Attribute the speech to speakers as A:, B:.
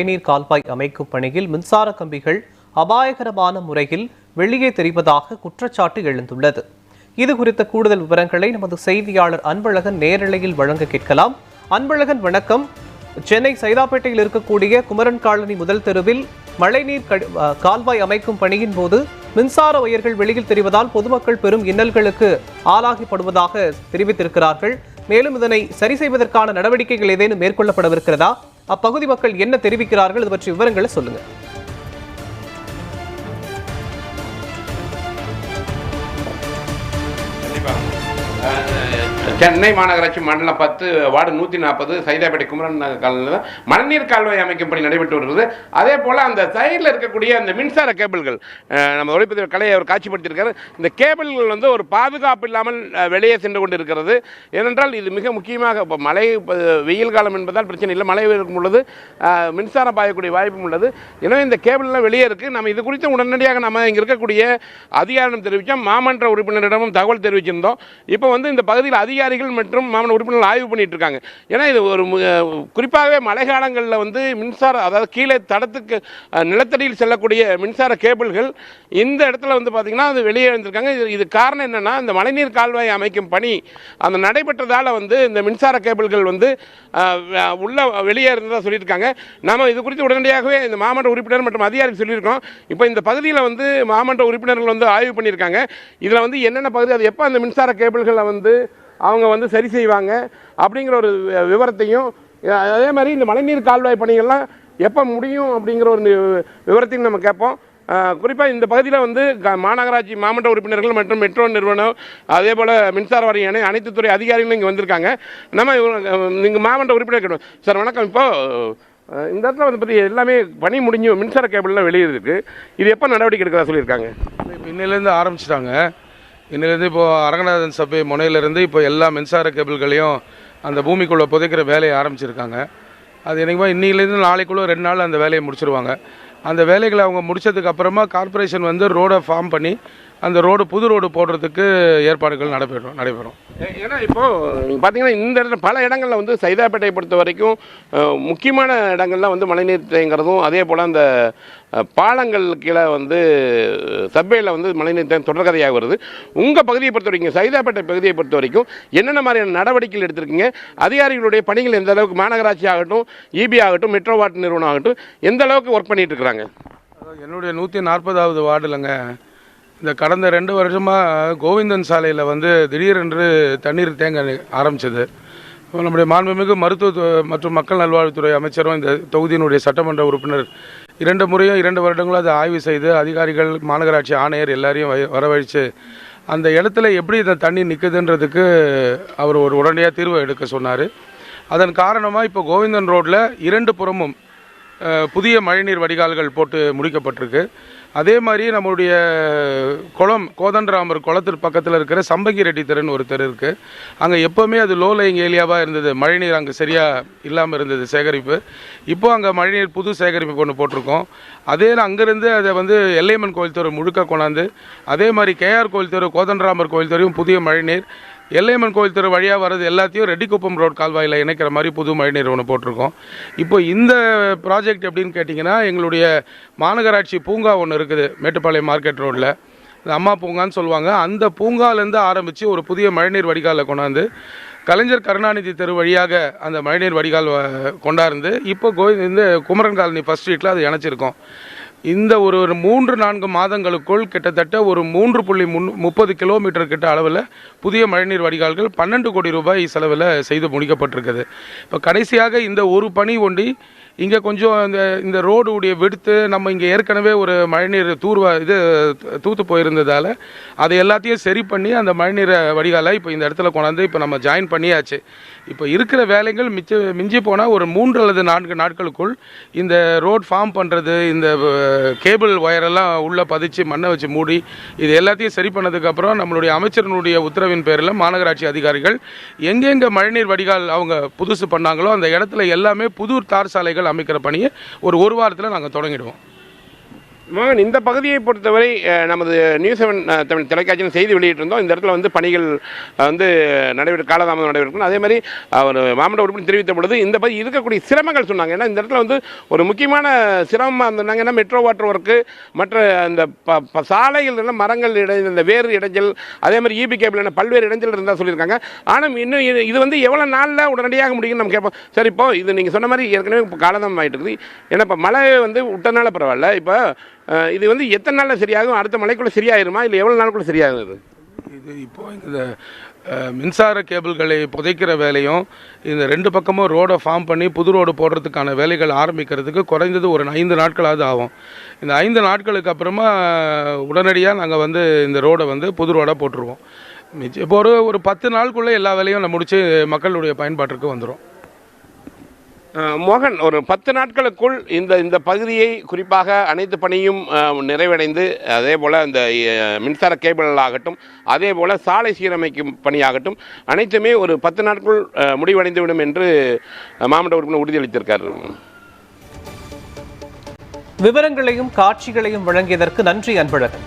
A: மழைநீர் கால்வாய் அமைக்கும் பணியில் மின்சார கம்பிகள் அபாயகரமான முறையில் வெளியே தெரிவதாக குற்றச்சாட்டு எழுந்துள்ளது. இது குறித்த கூடுதல் விவரங்களை நமது செய்தியாளர் அன்பழகன் நேரலையில் வழங்க கேட்கலாம். அன்பழகன் வணக்கம். சென்னை சைதாப்பேட்டையில் இருக்கக்கூடிய குமரன் காலனி முதல் தெருவில் மழைநீர் கால்வாய் அமைக்கும் பணியின் போது மின்சார உயர்கள் வெளியில் தெரிவதால் பொதுமக்கள் பெரும் இன்னல்களுக்கு ஆளாகிப்படுவதாக தெரிவித்திருக்கிறார்கள். மேலும் இதனை சரி செய்வதற்கான நடவடிக்கைகள் ஏதேனும் மேற்கொள்ளப்படவிருக்கிறதா? அப்பகுதி மக்கள் என்ன தெரிவிக்கிறார்கள் இது பற்றி விவரங்களை சொல்லுங்க.
B: சென்னை மாநகராட்சி மண்டலம் பத்து வார்டு நூற்றி நாற்பது சைதாப்பேட்டை குமரன் காலனியில் மழைநீர் கால்வாய் அமைக்கும் பணி நடைபெற்று வருகிறது. அதே போல் அந்த சைடில் இருக்கக்கூடிய அந்த மின்சார கேபிள்கள் நம்ம ஒளிப்பதிவு கலையை அவர் காட்சிப்படுத்தியிருக்காரு. இந்த கேபிள்கள் வந்து ஒரு பாதுகாப்பு இல்லாமல் வெளியே சென்று கொண்டு இருக்கிறது ஏனென்றால் இது மிக முக்கியமாக இப்போ மழை வெயில் காலம் என்பதால் பிரச்சனை இல்லை. மழை இருக்கும் பொழுது மின்சாரம் பாயக்கூடிய வாய்ப்பும் உள்ளது. எனவே இந்த கேபிள்லாம் வெளியே இருக்குது நம்ம இது குறித்து உடனடியாக நம்ம இங்கே இருக்கக்கூடிய அதிகாரம் தெரிவித்தோம் மாமன்ற உறுப்பினரிடமும் தகவல் தெரிவிச்சிருந்தோம். இப்போ வந்து இந்த பகுதியில் அதிகாரிகள் மற்றும் மாமன்ற உறுப்பினர்கள் ஆய்வு பண்ணிட்டு இருக்காங்க. ஏன்னா இது ஒரு குறிப்பாகவே மழை காலங்களில் வந்து மின்சார அதாவது கீழே தடத்துக்கு நிலத்தடியில் செல்லக்கூடிய மின்சார கேபிள்கள் இந்த இடத்துல வந்து பார்த்திங்கன்னா அது வெளியே இருந்திருக்காங்க இது இது காரணம் என்னென்னா இந்த மழைநீர் கால்வாய் அமைக்கும் பணி அந்த நடைபெற்றதால் வந்து இந்த மின்சார கேபிள்கள் வந்து உள்ள வெளியே இருந்ததாக சொல்லியிருக்காங்க. நாம் இது குறித்து உடனடியாகவே இந்த மாமன்ற உறுப்பினர் மற்றும் அதிகாரி சொல்லியிருக்கோம் இப்போ இந்த பகுதியில் வந்து மாமன்ற உறுப்பினர்கள் வந்து ஆய்வு பண்ணியிருக்காங்க. இதில் வந்து என்னென்ன பகுதி அது எப்போ அந்த மின்சார கேபிள்களை வந்து அவங்க வந்து சரி செய்வாங்க அப்படிங்கிற ஒரு விவரத்தையும் அதே மாதிரி இந்த மழைநீர் கால்வாய் பணிகள்லாம் எப்போ முடியும் அப்படிங்கிற ஒரு நி- விவரத்தையும் நம்ம கேட்போம். குறிப்பாக இந்த பகுதியில் வந்து மாநகராட்சி மாவட்ட உறுப்பினர்கள் மற்றும் மெட்ரோ நிறுவனம் அதே போல் மின்சார வாரிய அணை அனைத்து துறை அதிகாரிகளும் இங்கே வந்திருக்காங்க. நம்ம நீங்கள் மாவட்ட உறுப்பினர் கேட்டோம் சார் வணக்கம். இப்போது இந்த இடத்துல வந்து பற்றி எல்லாமே பணி முடிஞ்சு மின்சார கேபிள்லாம் வெளியே இருக்கு இது எப்போ நடவடிக்கை எடுக்கிறதா சொல்லியிருக்காங்க?
C: இப்போ இன்னிலேருந்து ஆரம்பிச்சிட்டாங்க. இன்னிலேருந்து இப்போ அரங்கநாதன் சபை முனையிலேருந்து இப்போ எல்லா மின்சார கேபிள்களையும் அந்த பூமிக்குள்ளே புதைக்கிற வேலையை ஆரம்பிச்சிருக்காங்க. அது என்னைக்குமா இன்னிலேருந்து நாளைக்குள்ளே ரெண்டு நாள் அந்த வேலையை முடிச்சிருவாங்க. அந்த வேலைகளை அவங்க முடிச்சதுக்கு அப்புறமா கார்ப்பரேஷன் வந்து ரோடை ஃபார்ம் பண்ணி அந்த ரோடு புது ரோடு போடுறதுக்கு ஏற்பாடுகள் நடைபெறும் நடைபெறும்.
B: ஏன்னா இப்போது பார்த்தீங்கன்னா இந்த இடத்துல பல இடங்களில் வந்து சைதாப்பேட்டையை பொறுத்த வரைக்கும் முக்கியமான இடங்கள்ல வந்து மழைநீர் தேங்கிறதும் அதே போல் அந்த பாலங்கள் கீழே வந்து சப்வேயில் வந்து மழைநீர் தேங்க தொடர்கதையாக வருது. உங்கள் பகுதியை பொறுத்த வரைக்கும் சைதாப்பேட்டை பகுதியை பொறுத்த வரைக்கும் என்னென்ன மாதிரியான நடவடிக்கைகள் எடுத்திருக்கீங்க? அதிகாரிகளுடைய பணிகள் எந்த அளவுக்கு மாநகராட்சி ஆகட்டும் இபி ஆகட்டும் மெட்ரோ வார்டு நிறுவனம் ஆகட்டும் எந்த அளவுக்கு ஒர்க் பண்ணிகிட்டு இருக்கிறாங்க?
C: அதாவது என்னுடைய நூற்றி நாற்பதாவது வார்டுலங்க இந்த கடந்த ரெண்டு வருஷமாக கோவிந்தன் சாலையில் வந்து திடீரென்று தண்ணீர் தேங்க ஆரம்பித்தது நம்முடைய மாண்புமிகு மருத்துவ மற்றும் மக்கள் நல்வாழ்வுத்துறை அமைச்சரும் இந்த தொகுதியினுடைய சட்டமன்ற உறுப்பினர் இரண்டு முறையும் இரண்டு வருடங்களும் அதை ஆய்வு செய்து அதிகாரிகள் மாநகராட்சி ஆணையர் எல்லாரையும் வ- வரவழைச்சு அந்த இடத்துல எப்படி இந்த தண்ணி நிற்குதுன்றதுக்கு அவர் ஒரு உடனடியாக தீர்வு எடுக்க சொன்னார். அதன் காரணமாக இப்போ கோவிந்தன் ரோட்டில் இரண்டு புறமும் புதிய மழைநீர் வடிகால்கள் போட்டு முடிக்கப்பட்டிருக்கு. அதே மாதிரி நம்மளுடைய குளம் கோதண்டராமர் குளத்திற்கு பக்கத்தில் இருக்கிற சம்பங்கி ரெட்டி தெருன்னு ஒரு தெரு இருக்குது அங்கே எப்போவுமே அது லோ லைங் ஏரியாவாக இருந்தது. மழைநீர் அங்கே சரியாக இல்லாமல் இருந்தது சேகரிப்பு. இப்போ அங்கே மழைநீர் புது சேகரிப்பு ஒன்று போட்டிருக்கோம். அதே அங்கேருந்து அதை வந்து எல்லையம்மன் கோயில் தெரு முழுக்க கொண்டாந்து அதே மாதிரி கேஆர் கோயில் தெரு கோதண்டராமர் கோயில் தெருவும் புதிய மழைநீர். எல்லையம்மன் கோயில் தெரு வழியாக வர்றது எல்லாத்தையும் ரெட்டிக்குப்பம் ரோட் கால்வாயில் இணைக்கிற மாதிரி புது மழைநீர் ஒன்று போட்டிருக்கோம். இப்போ இந்த ப்ராஜெக்ட் எப்படின்னு கேட்டிங்கன்னா எங்களுடைய மாநகராட்சி பூங்கா ஒன்று இருக்குது மேட்டுப்பாளையம் மார்க்கெட் ரோட்டில் அம்மா பூங்கான்னு சொல்லுவாங்க. அந்த பூங்காலேருந்து ஆரம்பித்து ஒரு புதிய மழைநீர் வடிகாலை கொண்டாந்து கலைஞர் கருணாநிதி தெரு வழியாக அந்த மழைநீர் வடிகால் கொண்டாருந்து இப்போ கோ இந்த குமரன் காலனி ஃபஸ்ட் ஸ்ட்ரீட்டில் அது இணைச்சிருக்கோம். இந்த ஒரு ஒரு மூன்று நான்கு மாதங்களுக்குள் கிட்டத்தட்ட ஒரு மூன்று புள்ளி முன் முப்பது கிலோமீட்டர் கிட்ட அளவில் புதிய மழைநீர் வடிகால்கள் பன்னெண்டு கோடி ரூபாய் செலவில் செய்து முடிக்கப்பட்டிருக்குது. இப்போ கடைசியாக இந்த ஒரு பணி ஒண்டி இங்கே கொஞ்சம் இந்த இந்த ரோடுடைய விடுத்து நம்ம இங்கே ஏற்கனவே ஒரு மழைநீர் தூர்வா இது தூத்து போயிருந்ததால் அதை எல்லாத்தையும் சரி பண்ணி அந்த மழைநீரை வடிகாலை இப்போ இந்த இடத்துல கொண்டாந்து இப்போ நம்ம ஜாயின் பண்ணியாச்சு. இப்போ இருக்கிற வேலைகள் மிச்ச மிஞ்சி போனால் ஒரு மூன்று அல்லது நான்கு நாட்களுக்குள் இந்த ரோட் ஃபார்ம் பண்ணுறது இந்த கேபிள் ஒயரெல்லாம் உள்ளே பதிச்சு மண்ணை வச்சு மூடி இது எல்லாத்தையும் சரி பண்ணதுக்கப்புறம் நம்மளுடைய அமைச்சரினுடைய உத்தரவின் பேரில் மாநகராட்சி அதிகாரிகள் எங்கெங்கே மழைநீர் வடிகால் அவங்க புதுசு பண்ணாங்களோ அந்த இடத்துல எல்லாமே புது தார் சாலைகள் அமைக்கிற பணியை ஒரு ஒரு வாரத்தில் நாங்கள் தொடங்கிடுவோம்.
B: மோகன் இந்த பகுதியை பொறுத்தவரை நமது நியூஸ் செவன் தமிழ் தொலைக்காட்சியில் செய்தி வெளியிட்டிருந்தோம். இந்த இடத்துல வந்து பணிகள் வந்து நடைபெற காலதாமதம் நடைபெறும் அதே மாதிரி அவர் மாமன்ற உறுப்பினர் தெரிவித்த பொழுது இந்த பகுதி இருக்கக்கூடிய சிரமங்கள் சொன்னாங்க. ஏன்னா இந்த இடத்துல வந்து ஒரு முக்கியமான சிரமமாக இருந்தாங்க. ஏன்னா மெட்ரோ வாட்டர் ஒர்க்கு மற்ற அந்த ப- சாலைகள் எல்லாம் மரங்கள் இடைஞ்சல் இந்த வேறு இடைஞ்சல் அதே மாதிரி இபி கேபிள் பல்வேறு இடைஞ்சல் இருந்தால் சொல்லியிருக்காங்க. ஆனால் இன்னும் இது- இது வந்து எவ்வளோ நாளில் உடனடியாக முடியும்னு நம்ம கேட்போம். சரி இப்போ இது நீங்கள் சொன்ன மாதிரி ஏற்கனவே இப்போ காலதாமம் ஆகிட்டு இருக்குது. ஏன்னா இப்போ மழை வந்து விட்டனால பரவாயில்ல. இப்போ இது வந்து எத்தனை நாளில் சரியாகும்? அடுத்த மழைக்குள்ளே சரியாயிருமா? இல்லை எவ்வளோ நாளுக்குள்ளே சரியாகும் இது?
C: இது இப்போ இந்த மின்சார கேபிள்களை புதைக்கிற வேலையும் இந்த ரெண்டு பக்கமும் ரோடை ஃபார்ம் பண்ணி புது ரோடு போடுறதுக்கான வேலைகள் ஆரம்பிக்கிறதுக்கு குறைந்தது ஒரு ஐந்து நாட்களாவது ஆகும். இந்த ஐந்து நாட்களுக்கு அப்புறமா உடனடியாக நாங்கள் வந்து இந்த ரோடை வந்து புது ரோடாக போட்டுருவோம். மிச்சம் இப்போ ஒரு ஒரு பத்து நாளுக்குள்ளே எல்லா வேலையும் நம்ம முடித்து மக்களுடைய பயன்பாட்டிற்கு வந்துடும்
B: மோகன் ஒரு பத்து நாட்களுக்குள் இந்த இந்த பகுதியை குறிப்பாக அனைத்து பணியும் நிறைவடைந்து அதே போல் இந்த மின்சார கேபிள் ஆகட்டும் அதே போல் சாலை சீரமைக்கும் பணியாகட்டும் அனைத்துமே ஒரு பத்து நாட்களுள் முடிவடைந்துவிடும் என்று மாவட்ட உறுப்பினர் உறுதியளித்திருக்கார்.
A: விவரங்களையும் காட்சிகளையும் வழங்கியதற்கு நன்றி அன்பழகன்.